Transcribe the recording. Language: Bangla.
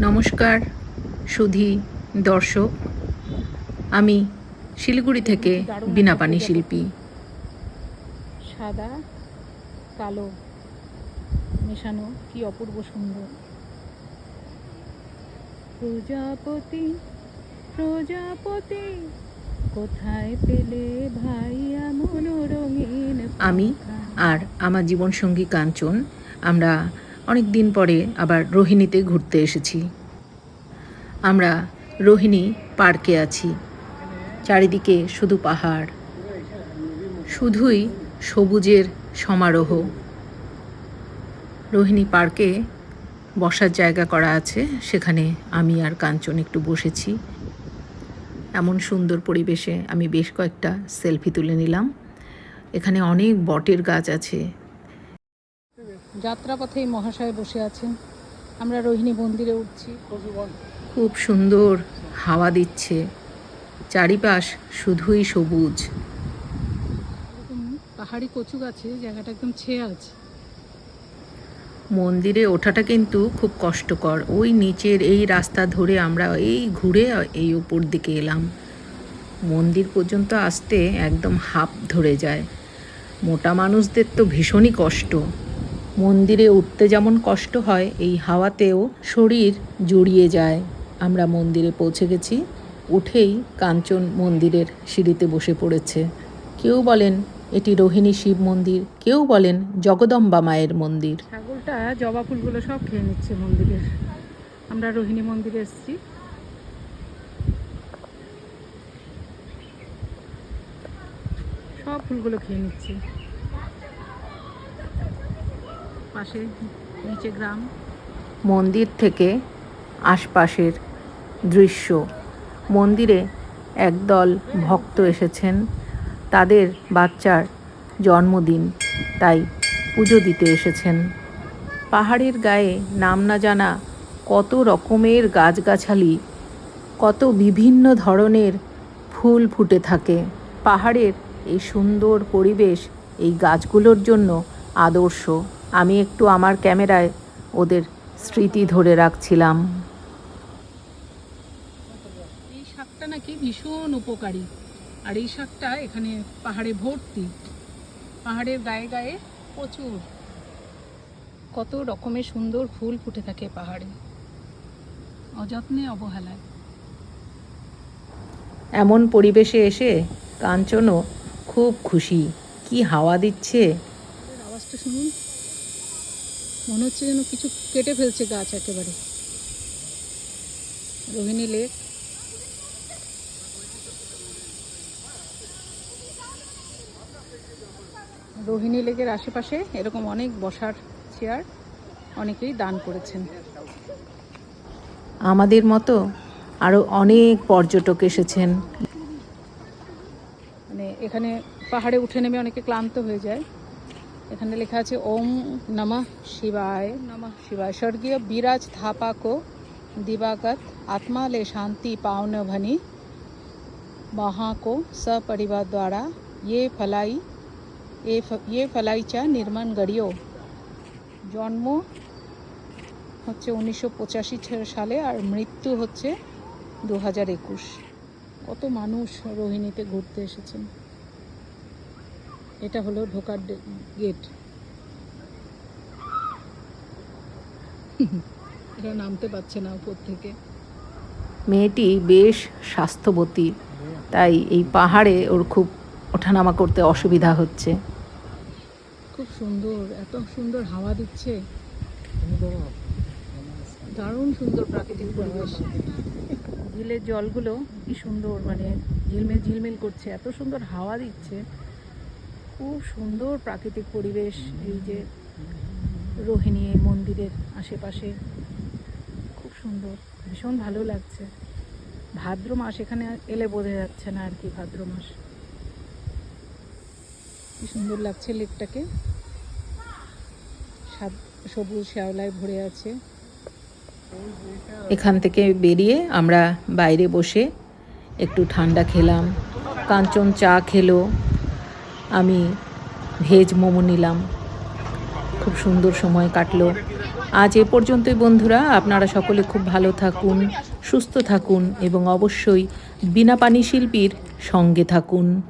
নমস্কার সুধি দর্শক। আমি শিলিগুড়ি থেকে বিনাপানি শিল্পী। সাদা কালো মেশানো কি অপূর্ব সুন্দর। প্রজাপতি প্রজাপতি কোথায় পেলে ভাই আমি আর আমার জীবনসঙ্গী কাঞ্চন আমরা অনেক দিন পরে আবার রোহিণীতে ঘুরতে এসেছি। আমরা রোহিণী পার্কে আছি। চারিদিকে শুধু পাহাড়। শুধুই সবুজের সমারোহ। রোহিণী পার্কে বসার জায়গা করা আছে, সেখানে আমি আর কাঞ্চন একটু বসেছি। এমন সুন্দর পরিবেশে আমি বেশ কয়েকটা সেলফি তুলে নিলাম। এখানে অনেক বটের গাছ আছে। যাত্রাপথেই মহাশয় বসে আছেন। আমরা রোহিণী মন্দিরে উঠছি। খুব সুন্দর হাওয়া দিচ্ছে। চারিপাশ শুধুই সবুজ। পাহাড়ি কচু গাছে জায়গাটা একদম ছেয়ে আছে। মন্দিরে ওঠাটা কিন্তু খুব কষ্টকর। ওই নিচের এই রাস্তা ধরে আমরা এই ঘুরে এই উপর দিকে এলাম। মন্দির পর্যন্ত আসতে একদম হাঁপ ধরে যায়। মোটা মানুষদের তো ভীষণই কষ্ট। মন্দিরে উঠতে যেমন কষ্ট হয়, এই হাওয়াতেও শরীর জড়িয়ে যায়। আমরা মন্দিরে পৌঁছে গেছি, উঠেই কাঞ্চন মন্দিরের সিঁড়িতে বসে পড়েছে। কেউ বলেন, এটি রোহিণী শিব মন্দির, কেউ বলেন, জগদম্বা মায়ের মন্দির। ছাগলটা, জবা ফুলগুলো সব খেয়ে নিচ্ছে মন্দিরের। আমরা রোহিণী মন্দিরে এসেছি। সব ফুলগুলো খেয়ে নিচ্ছে। পাশে, নিচে গ্রাম। মন্দির থেকে আশপাশের দৃশ্য। মন্দিরে একদল ভক্ত এসেছেন। তাদের বাচ্চার জন্মদিন, তাই পুজো দিতে এসেছেন। পাহাড়ের গায়ে নাম না জানা কত রকমের গাছগাছালি, কত বিভিন্ন ধরনের ফুল ফুটে থাকে। পাহাড়ের এই সুন্দর পরিবেশ এই গাছগুলোর জন্য আদর্শ। আমি একটু আমার ক্যামেরায় ওদের স্মৃতি ধরে রাখছিলাম। এই শাকটা নাকি ভীষণ উপকারী। আর এই শাকটা এখানে পাহাড়ে ভর্তি। পাহাড়ের গায়ে গায়ে প্রচুর। কত রকমের সুন্দর ফুল ফুটে থাকে পাহাড়ে। অযত্নে অবহেলায়। এমন পরিবেশে এসে কাঞ্চনও খুব খুশি। কি হাওয়া দিচ্ছে। আওয়াজটা শুনুন। মনে হচ্ছে যেন কিছু কেটে ফেলছে গাছ একেবারে। রোহিণী লেক। রোহিণী লেকের আশেপাশে এরকম অনেক বসার চেয়ার অনেকেই দান করেছেন। আমাদের মতো আরও অনেক পর্যটক এসেছেন। মানে এখানে পাহাড়ে উঠে নেমে অনেকে ক্লান্ত হয়ে যায়। এখানে লেখা আছে ওম নমঃ শিবায় নমঃ। শিবায়। স্বর্গীয় বিরাজ থাপাকো দিবাগত আত্মালে শান্তি পাওনভনি মহাকো সপরিবার দ্বারা ইয়ে ফলাই এ ইয়ে ফলাই চা নির্মাণ গড়িও জন্ম হচ্ছে উনিশশো পঁচাশি সালে আর মৃত্যু হচ্ছে দু হাজার একুশ। কত মানুষ রোহিণীতে ঘুরতে এসেছেন। এটা হলো ঢোকার গেট এরা নামতে পারছে না উপর থেকে। মেয়েটি বেশ স্বাস্থ্যবতী তাই এই পাহাড়ে ওর খুব ওঠানামা করতে অসুবিধা হচ্ছে। খুব সুন্দর এত সুন্দর হাওয়া দিচ্ছে। দারুণ সুন্দর প্রাকৃতিক পরিবেশ। ঝিলের জলগুলো কি সুন্দর মানে ঝিলমিল ঝিলমিল করছে এত সুন্দর হাওয়া দিচ্ছে। খুব সুন্দর প্রাকৃতিক পরিবেশ, এই যে রোহিণী মন্দিরের আশেপাশে। খুব সুন্দর, ভীষণ ভালো লাগছে। ভাদ্র মাস এখানে এলে বোঝা যাচ্ছে না আর কি ভাদ্র মাস। কি সুন্দর লাগছে লেকটাকে। সবুজ শ্যাওলায় ভরে আছে। এখান থেকে বেরিয়ে আমরা বাইরে বসে একটু ঠান্ডা খেলাম, কাঞ্চন চা খেলো। আমি ভেজ মোমো নিলাম। খুব সুন্দর সময় কাটলো। আজ এ পর্যন্তই বন্ধুরা, আপনারা সকলে খুব ভালো থাকুন, সুস্থ থাকুন এবং অবশ্যই বিনা পানি শিল্পীর সঙ্গে থাকুন।